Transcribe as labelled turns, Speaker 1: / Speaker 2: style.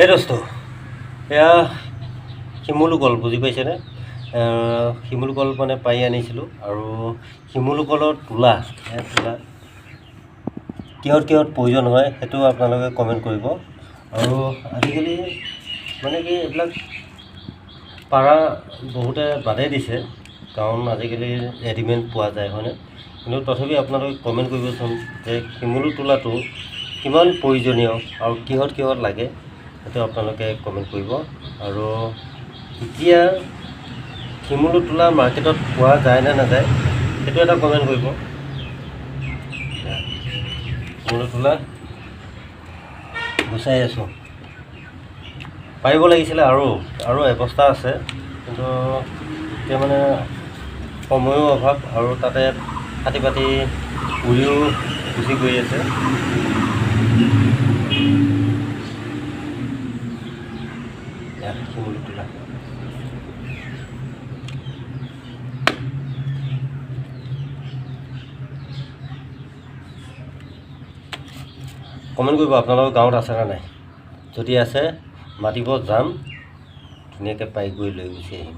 Speaker 1: এই দোস্ত। এয়া শিমলু কল বুজি পাইছেনে? শিমলু কল মানে পাৰি আনিছিলোঁ আৰু শিমলু কলৰ তোলা তোলা। কিহত কিহত প্ৰয়োজন হয় সেইটো আপোনালোকে কমেণ্ট কৰিব। আৰু আজিকালি মানে কি এইবিলাক পাৰা বহুতে বাদেই দিছে কাৰণ আজিকালি ৰেডিমেড পোৱা যায় হয়নে? কিন্তু তথাপি আপোনালোকে কমেণ্ট কৰিবচোন যে শিমলু তোলাটো কিমান প্ৰয়োজনীয় আৰু কিহত কিহত লাগে। সেইটো আপোনালোকে কমেণ্ট কৰিব। আৰু এতিয়া শিমলু তোলা মাৰ্কেটত পোৱা যায় নে নাযায় সেইটো এটা কমেণ্ট কৰিব। শিমলু তোলা গুচাই আছোঁ। পাৰিব লাগিছিলে আৰু আৰু এবস্তা আছে কিন্তু এতিয়া মানে সময়ো অভাৱ আৰু তাতে ফাটি ফাটি উৰিও গুচি গৈ আছে। এয়া করব আপনার কমেণ্ট কৰিব আপোনালোকৰ গাঁৱত আছেনে নাই? যদি আছে, মাতিব যাম। ধুনীয়াকৈ পাৰি গৈ লৈ গুচি আহিম।